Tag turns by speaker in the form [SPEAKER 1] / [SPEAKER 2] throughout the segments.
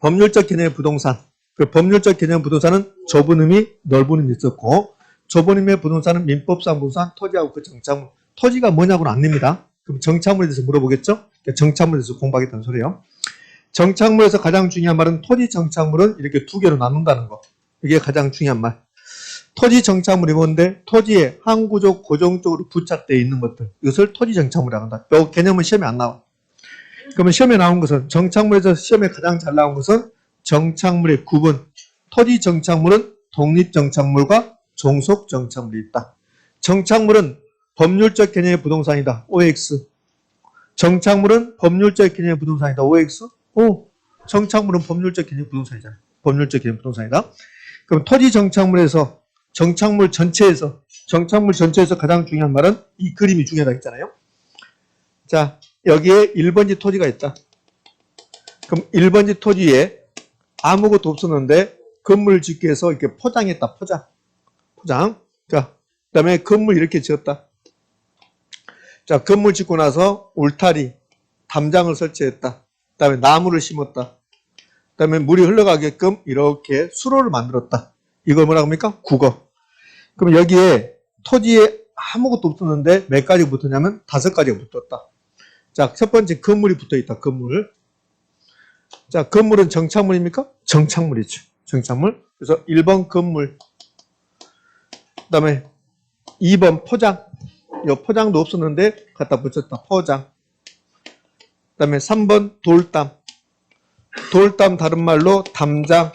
[SPEAKER 1] 법률적 개념의 부동산. 그 법률적 개념 부동산은 좁은 의미, 넓은 의미 있었고 좁은 의미의 부동산은 민법상 부동산, 토지하고 그 정착물. 토지가 뭐냐고는 안 냅니다. 그럼 정착물에 대해서 물어보겠죠? 그러니까 정착물에 대해서 공부하겠다는 소리예요. 정착물에서 가장 중요한 말은 토지 정착물은 이렇게 두 개로 나눈다는 거. 이게 가장 중요한 말. 토지 정착물이 뭔데? 토지에 항구적 고정적으로 부착되어 있는 것들. 이것을 토지 정착물이라고 한다. 이 개념은 시험에 안 나와. 그러면 시험에 나온 것은 정착물에서 시험에 가장 잘 나온 것은 정착물의 구분. 토지 정착물은 독립 정착물과 종속 정착물이 있다. 정착물은 법률적 개념의 부동산이다. OX. 정착물은 법률적 개념의 부동산이다. OX. 오. 정착물은 법률적 개념의 부동산이잖아. 법률적 개념 부동산이다. 그럼 토지 정착물에서 정착물 전체에서 정착물 전체에서 가장 중요한 말은 이 그림이 중요하다 했잖아요. 자, 여기에 1번지 토지가 있다. 그럼 1번지 토지에 아무것도 없었는데 건물을 짓기 위해서 이렇게 포장했다. 포장. 포장. 자, 그 다음에 건물 이렇게 지었다. 자, 건물 짓고 나서 울타리, 담장을 설치했다. 그 다음에 나무를 심었다. 그 다음에 물이 흘러가게끔 이렇게 수로를 만들었다. 이걸 뭐라고 합니까? 국어. 그럼 여기에 토지에 아무것도 없었는데 몇 가지 붙었냐면 다섯 가지가 붙었다. 자, 첫 번째 건물이 붙어 있다. 건물. 자, 건물은 정착물입니까? 정착물이죠. 정착물. 그래서 1번 건물. 그다음에 2번 포장. 이 포장도 없었는데 갖다 붙였다. 포장. 그다음에 3번 돌담. 돌담 다른 말로 담장.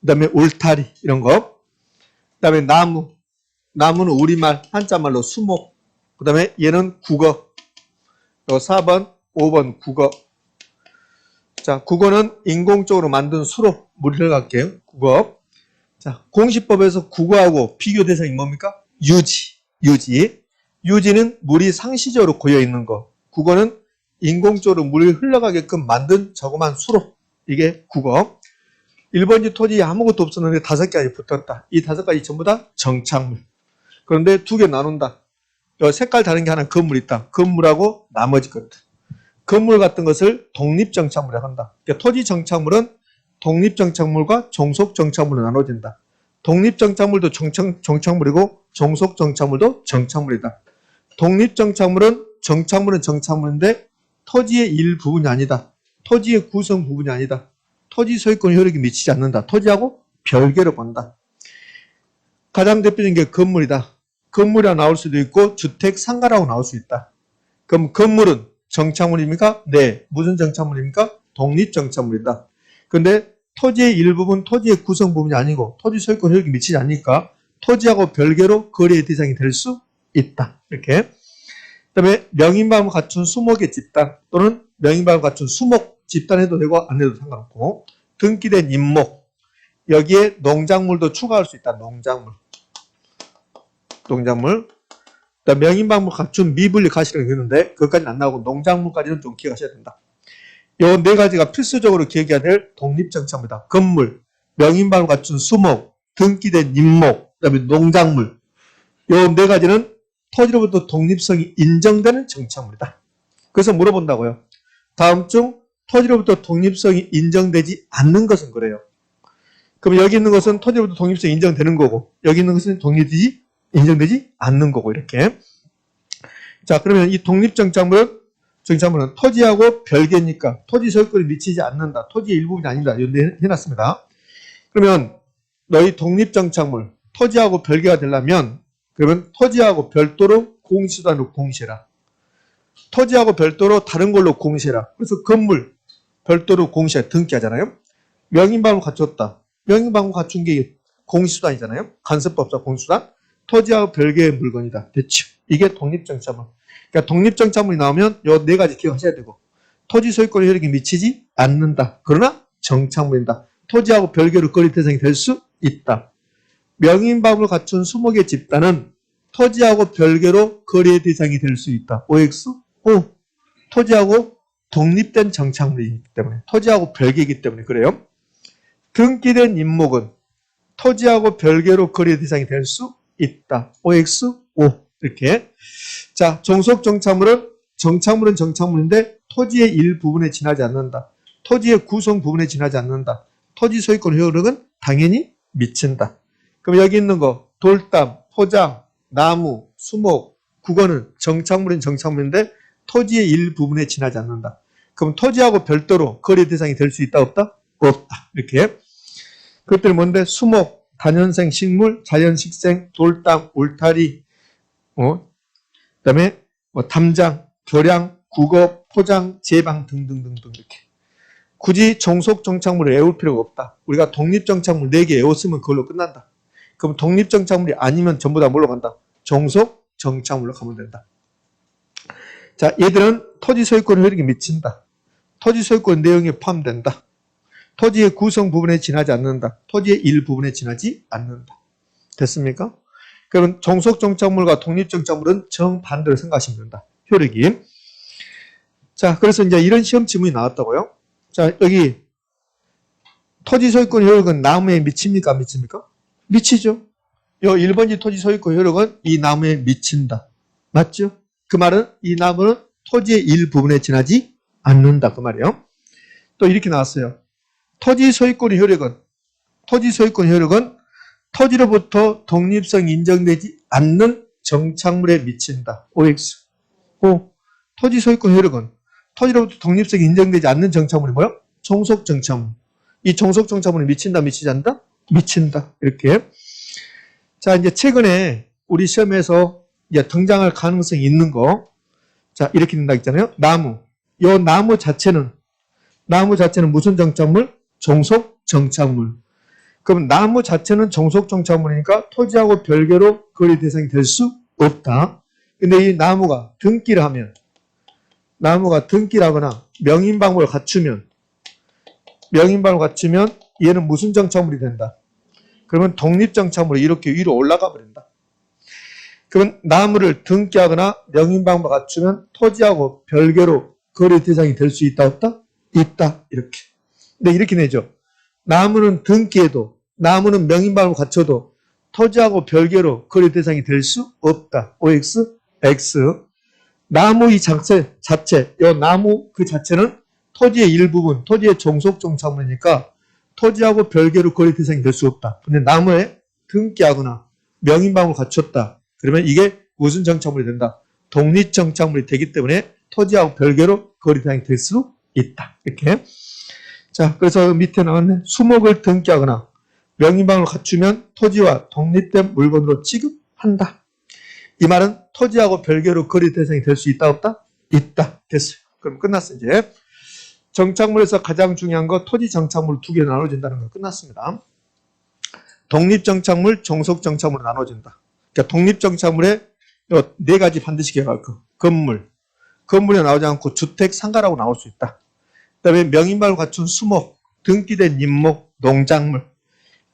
[SPEAKER 1] 그다음에 울타리 이런 거. 그다음에 나무. 나무는 우리말 한자말로 수목. 그다음에 얘는 국어. 또 4번, 5번 국어. 자, 국어는 인공적으로 만든 수로 물을 갈게요. 국어. 자, 공시법에서 국어하고 비교 대상이 뭡니까? 유지. 유지. 유지는 물이 상시적으로 고여 있는 거. 국어는 인공적으로 물이 흘러가게끔 만든 저거만 수로. 이게 국어. 1번지 토지에 아무것도 없었는데 다섯 가지 붙었다. 이 다섯 가지 전부 다 정착물. 그런데 두 개 나눈다. 요 색깔 다른 게 하나 건물 있다. 건물하고 나머지 것들. 건물 같은 것을 독립정착물이라고 한다. 그러니까 토지 정착물은 독립정착물과 종속정착물로 나눠진다. 독립정착물도 정착, 정착물이고 종속정착물도 정착물이다. 독립정착물은 정착물은 정착물인데 토지의 일부분이 아니다. 토지의 구성 부분이 아니다. 토지 소유권 효력이 미치지 않는다. 토지하고 별개로 본다. 가장 대표적인 게 건물이다. 건물이라 나올 수도 있고 주택 상가라고 나올 수 있다. 그럼 건물은 정착물입니까? 네. 무슨 정착물입니까? 독립 정착물이다. 근데 토지의 일부분, 토지의 구성 부분이 아니고 토지 소유권 효력이 미치지 않으니까 토지하고 별개로 거래의 대상이 될 수 있다. 이렇게. 그다음에 명인방을 갖춘 수목의 집단 또는 명인방을 갖춘 수목 집단 해도 되고 안 해도 상관없고 등기된 임목 여기에 농작물도 추가할 수 있다. 농작물. 농작물. 그다음 명인방목 갖춘 미분리 가시라고 했는데 그것까지는 안 나오고 농작물까지는 좀 기억하셔야 된다. 요 네 가지가 필수적으로 기억해야 될 독립정착물이다. 건물, 명인방을 갖춘 수목, 등기된 임목, 그다음에 농작물. 요 네 가지는 토지로부터 독립성이 인정되는 정착물이다. 그래서 물어본다고요. 다음 중 토지로부터 독립성이 인정되지 않는 것은 그래요. 그럼 여기 있는 것은 토지로부터 독립성이 인정되는 거고 여기 있는 것은 독립되지 인정되지 않는 거고 이렇게. 자 그러면 이 독립정착물은 정착물은 토지하고 별개니까 토지 소유권이 미치지 않는다. 토지의 일부분이 아니다. 이런 해놨습니다. 그러면 너희 독립정착물 토지하고 별개가 되려면 그러면 토지하고 별도로 공시수단으로 공시해라. 토지하고 별도로 다른 걸로 공시해라. 그래서 건물 별도로 공시해 등기하잖아요. 명인방을 갖췄다. 명인방을 갖춘 게 공시수단이잖아요. 간섭법상 공시수단. 토지하고 별개의 물건이다. 됐죠. 이게 독립정착물. 그러니까 독립정착물이 나오면 요 네 가지 기억하셔야 되고 토지 소유권 효력이 미치지 않는다. 그러나 정착물이다. 토지하고 별개로 거래 대상이 될 수 있다. 명인방을 갖춘 수목의 집단은 토지하고 별개로 거래 대상이 될 수 있다. OX? O. 토지하고 독립된 정착물이기 때문에 토지하고 별개이기 때문에 그래요. 등기된 임목은 토지하고 별개로 거래 대상이 될 수 있다. OX? O. 이렇게. 자, 종속 정착물은 정착물은 정착물인데 토지의 일부분에 지나지 않는다. 토지의 구성 부분에 지나지 않는다. 토지 소유권 효력은 당연히 미친다. 그럼 여기 있는 거 돌담, 포장, 나무, 수목, 국어는 정착물인 정착물인데 토지의 일부분에 지나지 않는다. 그럼 토지하고 별도로 거래 대상이 될 수 있다 없다? 없다. 이렇게. 그것들이 뭔데? 수목, 단연생 식물, 자연식생, 돌담, 울타리, 어, 그다음에 뭐 담장, 교량, 국어, 포장, 제방 등등등등 이렇게. 굳이 종속 정착물을 외울 필요가 없다. 우리가 독립 정착물 4개 외웠으면 그걸로 끝난다. 그럼 독립 정착물이 아니면 전부 다 뭘로 간다? 종속 정착물로 가면 된다. 자, 얘들은 토지 소유권 효력이 미친다. 토지 소유권 내용에 포함된다. 토지의 구성 부분에 지나지 않는다. 토지의 일부분에 지나지 않는다. 됐습니까? 그러면 종속 정착물과 독립 정착물은 정반대로 생각하시면 된다. 효력이. 자, 그래서 이제 이런 시험 지문이 나왔다고요. 자, 여기 토지 소유권 효력은 나무에 미칩니까? 안 미칩니까? 미치죠. 요 1번지 토지 소유권 효력은 이 나무에 미친다. 맞죠? 그 말은 이 나무는 토지의 일부분에 지나지 않는다. 그 말이에요. 또 이렇게 나왔어요. 토지 소유권 효력은 토지 소유권 효력은 토지로부터 독립성이 인정되지 않는 정착물에 미친다. OX. 오. 토지 소유권 효력은 토지로부터 독립성이 인정되지 않는 정착물이 뭐야? 종속 정착물. 이 종속 정착물에 미친다, 미치지 않는다? 미친다. 이렇게. 자, 이제 최근에 우리 시험에서 이제 등장할 가능성이 있는 거. 자, 이렇게 된다 했잖아요. 나무. 요 나무 자체는, 나무 자체는 무슨 정착물? 종속 정착물. 그럼 나무 자체는 종속 정착물이니까 토지하고 별개로 거래 대상이 될 수 없다. 근데 이 나무가 등기를 하면, 나무가 등기라거나 명인방법을 갖추면, 명인방법을 갖추면 얘는 무슨 정착물이 된다? 그러면 독립정착물이 이렇게 위로 올라가 버린다. 그러면 나무를 등기하거나 명인방법 갖추면 토지하고 별개로 거래 대상이 될 수 있다 없다? 있다 이렇게. 근데 이렇게 내죠. 나무는 등기해도 나무는 명인방법 갖춰도 토지하고 별개로 거래 대상이 될 수 없다. OX, X. 나무 이 자체, 자체, 이 나무 그 자체는 토지의 일부분, 토지의 종속 정착물이니까 토지하고 별개로 거래 대상이 될 수 없다. 근데 나무에 등기하거나 명인방을 갖췄다. 그러면 이게 무슨 정착물이 된다? 독립 정착물이 되기 때문에 토지하고 별개로 거래 대상이 될 수 있다. 이렇게. 자, 그래서 밑에 나왔네. 수목을 등기하거나 명인방을 갖추면 토지와 독립된 물건으로 취급한다. 이 말은 토지하고 별개로 거래 대상이 될 수 있다 없다? 있다. 됐어요. 그럼 끝났어 이제. 정착물에서 가장 중요한 거 토지 정착물 두 개 나눠진다는 거 끝났습니다. 독립 정착물, 종속 정착물로 나눠진다. 그러니까 독립 정착물에 요네 가지 반드시 기억할 거. 건물. 건물에 나오지 않고 주택, 상가라고 나올 수 있다. 그다음에 명인방을 갖춘 수목, 등기된 임목, 농작물.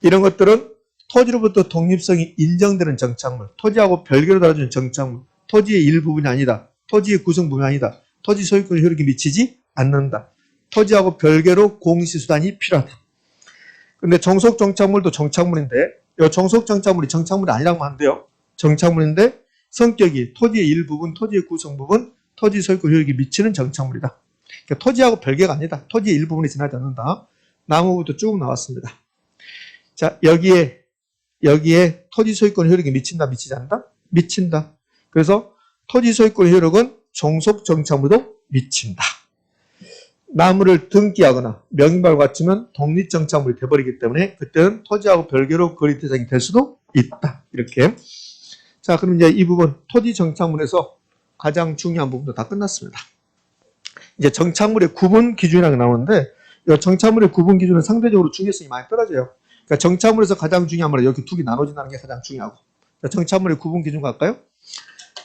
[SPEAKER 1] 이런 것들은 토지로부터 독립성이 인정되는 정착물, 토지하고 별개로 다뤄지는 정착물, 토지의 일부분이 아니다. 토지의 구성 부분이 아니다. 토지 소유권 효력이 미치지 않는다. 토지하고 별개로 공시수단이 필요하다. 근데 정속 정착물도 정착물인데 이 정속 정착물이 정착물이 아니라고 하는데요. 정착물인데 성격이 토지의 일부분, 토지의 구성 부분, 토지 소유권 효력이 미치는 정착물이다. 그러니까 토지하고 별개가 아니다. 토지의 일부분이 지나지 않는다. 나무부터 쭉 나왔습니다. 자 여기에 여기에 토지 소유권 효력이 미친다, 미치지 않는다? 미친다. 그래서 토지 소유권 효력은 종속 정착물도 미친다. 나무를 등기하거나 명인발을 갖추면 독립 정착물이 돼버리기 때문에 그때는 토지하고 별개로 거래 대상이 될 수도 있다. 이렇게. 자, 그럼 이제 이 부분 토지 정착물에서 가장 중요한 부분도 다 끝났습니다. 이제 정착물의 구분 기준이라고 나오는데 이 정착물의 구분 기준은 상대적으로 중요성이 많이 떨어져요. 그러니까 정착물에서 가장 중요한 말은 이렇게 두 개 나눠진다는 게 가장 중요하고. 자, 정착물의 구분 기준 갈까요?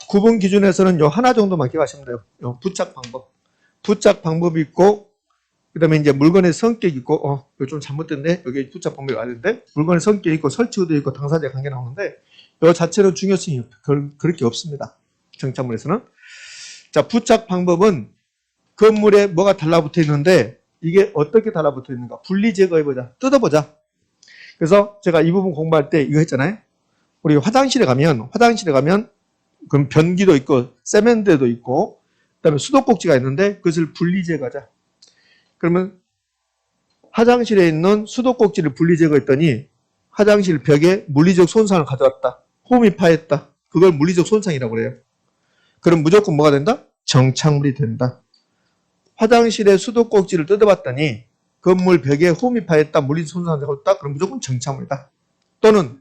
[SPEAKER 1] 구분 기준에서는 요 하나 정도만 기억하시면 돼요. 요 부착 방법. 부착 방법이 있고 그다음에 이제 물건의 성격이 있고 어 이거 좀 잘못됐네 여기 부착 방법이 왔는데 물건의 성격이 있고 설치 의도 있고 당사자 관계 나오는데 이 자체로 중요성이 별, 그렇게 없습니다 정착물에서는 자 부착 방법은 건물에 뭐가 달라붙어 있는데 이게 어떻게 달라붙어 있는가 분리 제거해 보자 뜯어보자 그래서 제가 이 부분 공부할 때 이거 했잖아요 우리 화장실에 가면 화장실에 가면 그럼 변기도 있고 세면대도 있고 그다음에 수도꼭지가 있는데 그것을 분리 제거하자. 그러면 화장실에 있는 수도꼭지를 분리 제거했더니 화장실 벽에 물리적 손상을 가져왔다. 홈이 파했다. 그걸 물리적 손상이라고 그래요. 그럼 무조건 뭐가 된다? 정착물이 된다. 화장실에 수도꼭지를 뜯어봤더니 건물 벽에 홈이 파했다. 물리적 손상을 가져왔다. 그럼 무조건 정착물이다. 또는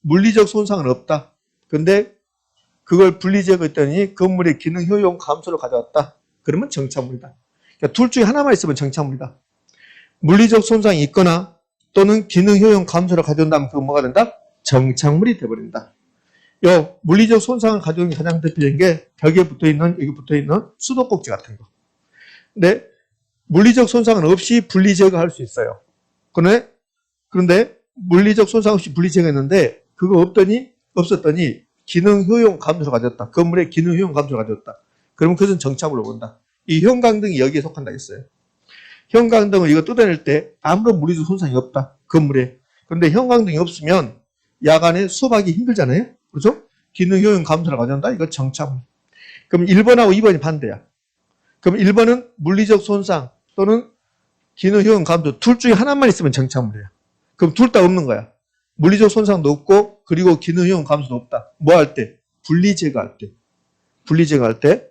[SPEAKER 1] 물리적 손상은 없다. 근데 그걸 분리 제거했더니 건물의 기능 효용 감소를 가져왔다. 그러면 정착물이다. 그러니까 둘 중에 하나만 있으면 정착물이다. 물리적 손상이 있거나 또는 기능 효용 감소를 가져온다면 그건 뭐가 된다? 정착물이 돼버린다. 요 물리적 손상을 가져오는 게 가장 대표적인 게 벽에 붙어 있는 여기 붙어 있는 수도꼭지 같은 거. 근데 물리적 손상은 없이 분리 제거할 수 있어요. 그런데 그런데 물리적 손상 없이 분리 제거했는데 그거 없더니 없었더니 기능 효용 감소를 가졌다. 건물의 기능 효용 감소를 가졌다. 그러면 그것은 정착물로 본다. 이 형광등이 여기에 속한다 했어요. 형광등을 이거 뜯어낼 때 아무런 물리적 손상이 없다. 건물에. 그런데 형광등이 없으면 야간에 수업하기 힘들잖아요. 그렇죠? 기능 효용 감소를 가져온다. 이거 정착물. 그럼 1번하고 2번이 반대야. 그럼 1번은 물리적 손상 또는 기능 효용 감소 둘 중에 하나만 있으면 정착물이에요. 그럼 둘 다 없는 거야. 물리적 손상도 없고 그리고 기능 효용 감소도 없다. 뭐 할 때? 분리 제거할 때. 분리 제거할 때.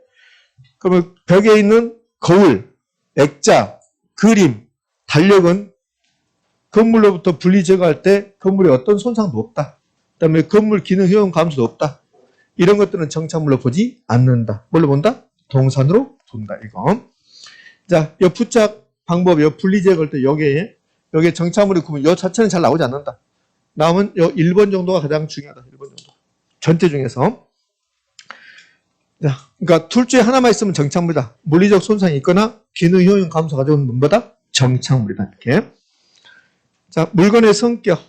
[SPEAKER 1] 그러면 벽에 있는 거울, 액자, 그림, 달력은 건물로부터 분리 제거할 때 건물에 어떤 손상도 없다. 그다음에 건물 기능 효용 감소도 없다. 이런 것들은 정착물로 보지 않는다. 뭘로 본다? 동산으로 본다. 이거. 자, 요 부착 방법, 요 분리 제거할 때 여기에 여기에 정착물이 구면 요 자체는 잘 나오지 않는다. 나오면 요 1번 정도가 가장 중요하다. 1번 정도. 전체 중에서. 자, 그러니까 둘 중에 하나만 있으면 정착물이다. 물리적 손상이 있거나 기능 효용 감소 가져오는 문보다 정착물이다. 이렇게. 자, 물건의 성격.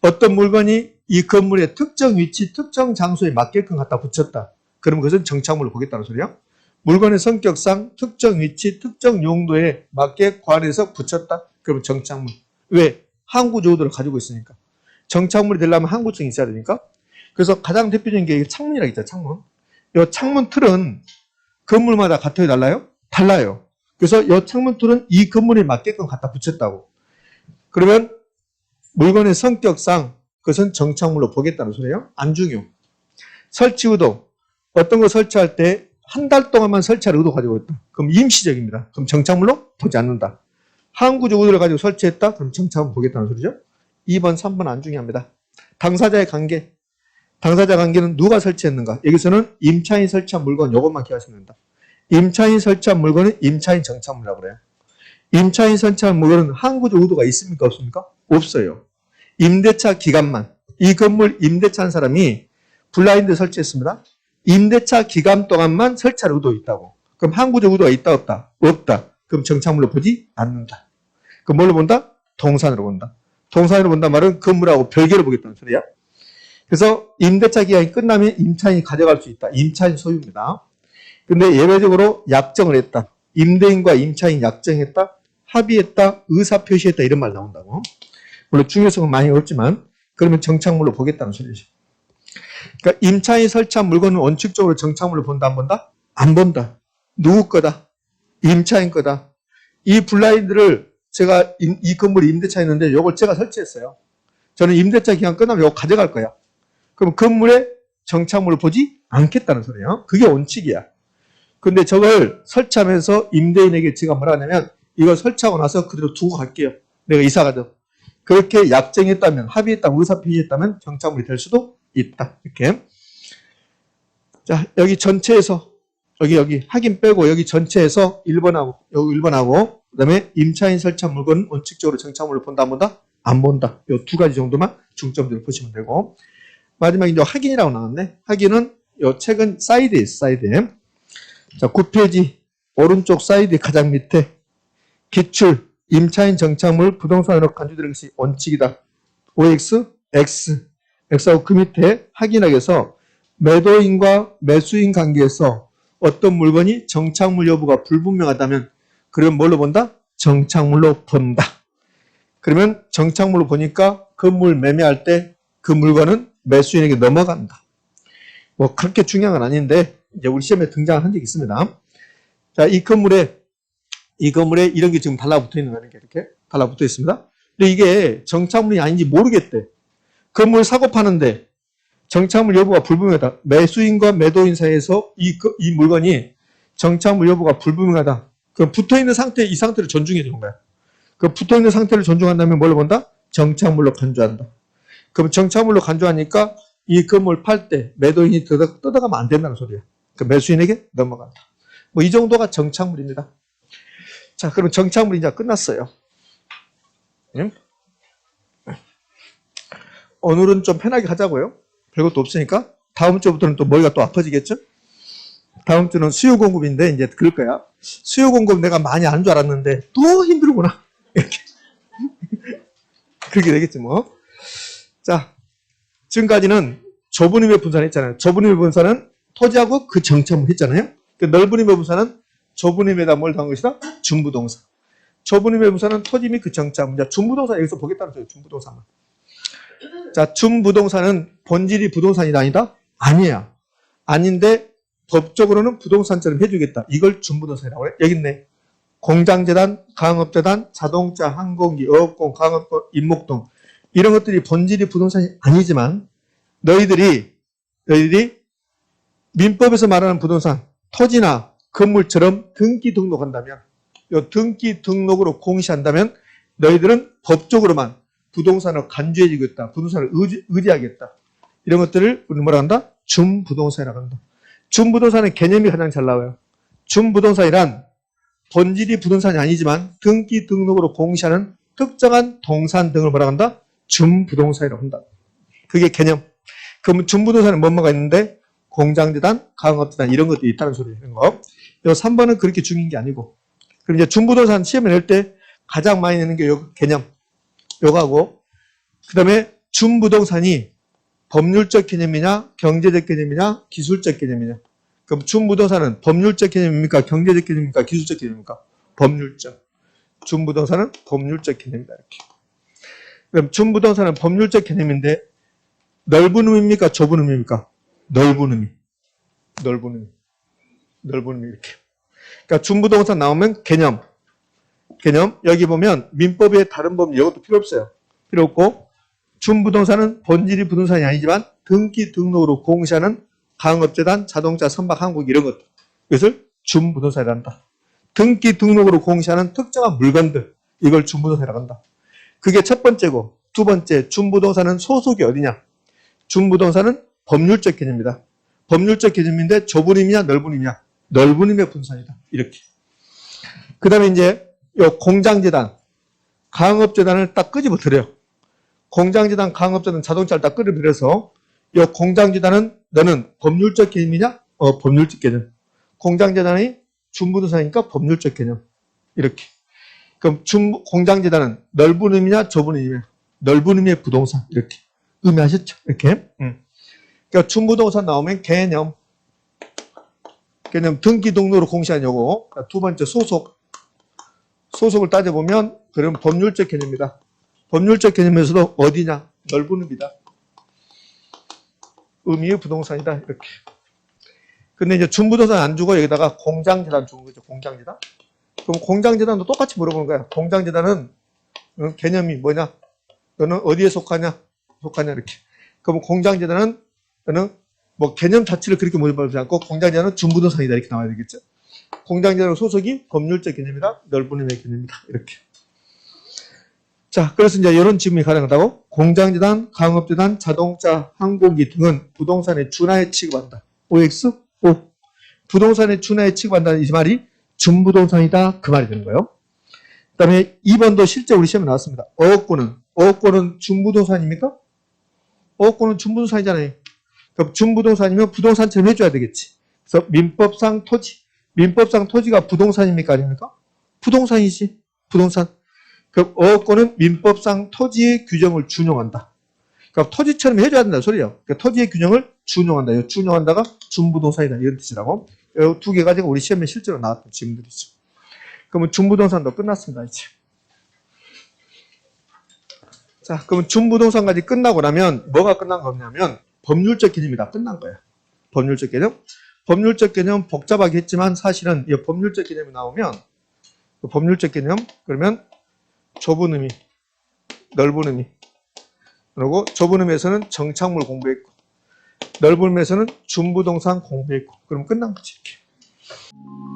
[SPEAKER 1] 어떤 물건이 이 건물의 특정 위치, 특정 장소에 맞게끔 갖다 붙였다. 그러면 그것은 정착물을 보겠다는 소리야. 물건의 성격상 특정 위치, 특정 용도에 맞게 관해서 붙였다. 그러면 정착물. 왜? 항구 조도를 가지고 있으니까. 정착물이 되려면 항구증이 있어야 되니까. 그래서 가장 대표적인 게 창문이라고 있죠, 창문. 이 창문 틀은 건물마다 같아요, 달라요? 달라요. 그래서 이 창문 틀은 이 건물에 맞게끔 갖다 붙였다고. 그러면 물건의 성격상 그것은 정착물로 보겠다는 소리예요. 안 중요. 설치 의도. 어떤 거 설치할 때 한 달 동안만 설치할 의도 가지고 있다. 그럼 임시적입니다. 그럼 정착물로 보지 않는다. 항구적 의도를 가지고 설치했다. 그럼 정착물 보겠다는 소리죠. 2번, 3번 안 중요합니다. 당사자의 관계. 당사자 관계는 누가 설치했는가? 여기서는 임차인 설치한 물건 이것만 기억하시면 된다. 임차인 설치한 물건은 임차인 정착물이라고 그래요. 임차인 설치한 물건은 항구적 의도가 있습니까? 없습니까? 없어요. 임대차 기간만. 이 건물 임대차 한 사람이 블라인드 설치했습니다. 임대차 기간 동안만 설치할 의도 있다고. 그럼 항구적 의도가 있다 없다? 없다. 그럼 정착물로 보지 않는다. 그럼 뭘로 본다? 동산으로 본다. 동산으로 본단 말은 건물하고 별개로 보겠다는 소리야. 그래서 임대차 기간이 끝나면 임차인이 가져갈 수 있다. 임차인 소유입니다. 근데 예외적으로 약정을 했다. 임대인과 임차인 약정했다. 합의했다. 의사 표시했다. 이런 말 나온다고. 물론 중요성은 많이 없지만 그러면 정착물로 보겠다는 소리죠. 그러니까 임차인이 설치한 물건은 원칙적으로 정착물로 본다 안 본다? 안 본다. 누구 거다? 임차인 거다. 이 블라인드를 제가 임- 이 건물이 임대차 있는데 이걸 제가 설치했어요. 저는 임대차 기간 끝나면 이거 가져갈 거야. 그럼 건물에 정착물을 보지 않겠다는 소리예요. 그게 원칙이야. 근데 저걸 설치하면서 임대인에게 제가 뭐라 하냐면 이거 설치하고 나서 그대로 두고 갈게요. 내가 이사 가도. 그렇게 약정했다면 합의했다면 의사표시했다면 정착물이 될 수도 있다. 이렇게. 자, 여기 전체에서 여기 여기 확인 빼고 여기 전체에서 1번하고 여기 1번하고 그 다음에 임차인 설치한 물건 원칙적으로 정착물을 본다 안 본다? 안 본다. 요 두 가지 정도만 중점적으로 보시면 되고 마지막에 이제 확인이라고 나왔네. 확인은 요 책은 사이드에 사이드에. 자, 9페이지 오른쪽 사이드 가장 밑에 기출 임차인 정착물 부동산으로 간주되는 것이 원칙이다. OX, X, X하고 그 밑에 확인하기 위해서 매도인과 매수인 관계에서 어떤 물건이 정착물 여부가 불분명하다면 그럼 뭘로 본다? 정착물로 본다. 그러면 정착물로 보니까 건물 매매할 때 그 물건은 매수인에게 넘어간다. 뭐 그렇게 중요한 건 아닌데 이제 우리 시험에 등장한 적이 있습니다. 자, 이 건물에 이 건물에 이런 게 지금 달라붙어 있는 거는 이렇게 달라붙어 있습니다. 근데 이게 정착물이 아닌지 모르겠대. 건물 사고 파는데 정착물 여부가 불분명하다. 매수인과 매도인 사이에서 이, 거- 이 물건이 정착물 여부가 불분명하다. 그 붙어 있는 상태, 이 상태를 존중해 주는 거야. 그 붙어 있는 상태를 존중한다면 뭘로 본다? 정착물로 간주한다. 그럼 정착물로 간주하니까 이 건물 팔 때 매도인이 뜯어, 뜯어가면 안 된다는 소리야. 그 매수인에게 넘어간다. 뭐 이 정도가 정착물입니다. 자, 그럼 정착물이 이제 끝났어요. 응? 오늘은 좀 편하게 하자고요. 별것도 없으니까. 다음 주부터는 또 머리가 또 아파지겠죠? 다음 주는 수요 공급인데 이제 그럴 거야. 수요 공급 내가 많이 안줄 알았는데 또 힘들구나. 이렇게. 그렇게 되겠지 뭐. 자, 지금까지는 좁은 힘의 분산 했잖아요. 좁은 힘의 분산은 토지하고 그 정착물 했잖아요. 그 넓은 힘의 분산은 좁은 힘에다 뭘 더한 것이다? 중부동사. 좁은 힘의 분산은 토지 및그 정착물. 자, 중부동사 여기서 보겠다는 소리예요. 중부동사만. 자, 중부동산은 본질이 부동산이 아니다? 아니야. 아닌데 법적으로는 부동산처럼 해주겠다. 이걸 중부동산이라고 해. 여기 있네. 공장재단, 강업재단, 자동차, 항공기, 어업공, 강업공, 임목동 이런 것들이 본질이 부동산이 아니지만 너희들이 너희들이 민법에서 말하는 부동산, 토지나 건물처럼 등기 등록한다면 요 등기 등록으로 공시한다면 너희들은 법적으로만 부동산을 간주해주겠다. 부동산을 의지, 의지하겠다. 이런 것들을 우리 뭐라 한다? 준부동산이라고 한다. 준부동산의 개념이 가장 잘 나와요. 준부동산이란 본질이 부동산이 아니지만 등기 등록으로 공시하는 특정한 동산 등을 뭐라 한다? 준부동산이라고 한다. 그게 개념. 그러면 준부동산에 뭐뭐가 있는데 공장재단, 강업재단 이런 것들이 있다는 소리 이런 거. 요 3번은 그렇게 중요한 게 아니고. 그럼 이제 준부동산 시험을 낼 때 가장 많이 내는 게 요 개념. 요거하고 그 다음에 준부동산이 법률적 개념이냐, 경제적 개념이냐, 기술적 개념이냐. 그럼 준부동산은 법률적 개념입니까? 경제적 개념입니까? 기술적 개념입니까? 법률적. 준부동산은 법률적 개념이다. 이렇게. 그럼 준부동산은 법률적 개념인데 넓은 의미입니까? 좁은 의미입니까? 넓은 의미. 넓은 의미. 넓은 의미 이렇게. 그러니까 준부동산 나오면 개념. 개념. 여기 보면 민법의 다른 법 이것도 필요 없어요. 필요 없고 준부동산은 본질이 부동산이 아니지만 등기 등록으로 공시하는 강업재단, 자동차, 선박, 항공 이런 것들. 이것을 준부동산이라 한다. 등기 등록으로 공시하는 특정한 물건들. 이걸 준부동산이라고 한다. 그게 첫 번째고 두 번째 준부동산은 소속이 어디냐? 준부동산은 법률적 개념이다. 법률적 개념인데 좁은 의미냐 넓은 의미냐? 넓은 의미의 분산이다. 이렇게. 그 다음에 이제 요 공장재단, 강업재단을 딱 끄집어 들여요. 공장재단, 강업재단, 자동차를 딱 끄집어 들여서 요 공장재단은 너는 법률적 개념이냐? 어, 법률적 개념. 공장재단이 준부동산이니까 법률적 개념. 이렇게. 그럼 준, 공장재단은 넓은 의미냐? 좁은 의미냐? 넓은 의미의 부동산. 이렇게. 의미하셨죠? 이렇게. 음. 그러니까 준부동산 나오면 개념. 개념 등기 등록으로 공시한 요거. 그러니까 두 번째 소속. 소속을 따져보면 그럼 법률적 개념이다. 법률적 개념에서도 어디냐? 넓은 의미다. 의미의 부동산이다. 이렇게. 근데 이제 준부동산 안 주고 여기다가 공장재단 주는 거죠. 공장재단. 그럼 공장재단도 똑같이 물어보는 거야. 공장재단은 어, 개념이 뭐냐? 너는 어디에 속하냐? 속하냐? 이렇게. 그럼 공장재단은 너는 뭐 개념 자체를 그렇게 물어보지 않고 공장재단은 준부동산이다. 이렇게 나와야 되겠죠. 공장재단 소속이 법률적 개념이다. 의미의 개념이다. 이렇게. 자, 그래서 이제 이런 질문이 가능하다고? 공장재단, 강업재단, 자동차, 항공기 등은 부동산의 준하에 취급한다. OX? O. 부동산의 준하에 취급한다는 이 말이 준부동산이다. 그 말이 되는 거예요. 그 다음에 2번도 실제 우리 시험에 나왔습니다. 어업권은, 어업권은 준부동산입니까? 어업권은 준부동산이잖아요. 그럼 준부동산이면 부동산처럼 해줘야 되겠지. 그래서 민법상 토지, 민법상 토지가 부동산입니까? 아닙니까? 부동산이지. 부동산. 그 어업권은 민법상 토지의 규정을 준용한다. 그러니까 토지처럼 해줘야 된다는 소리예요. 그러니까 토지의 균형을 준용한다. 이 준용한다가 준부동산이다. 이런 뜻이라고. 이 두 개 가지고 우리 시험에 실제로 나왔던 질문들이죠. 그러면 준부동산도 끝났습니다. 이제. 자, 그러면 준부동산까지 끝나고 나면 뭐가 끝난 거냐면 법률적 개념이 다 끝난 거예요. 법률적 개념. 법률적 개념 복잡하게 했지만 사실은 이 법률적 개념이 나오면 법률적 개념 그러면 좁은 의미, 넓은 의미. 그리고 좁은 의미에서는 정착물 공부했고 넓은 의미에서는 준부동산 공부했고 그럼 끝난 거지 이렇게.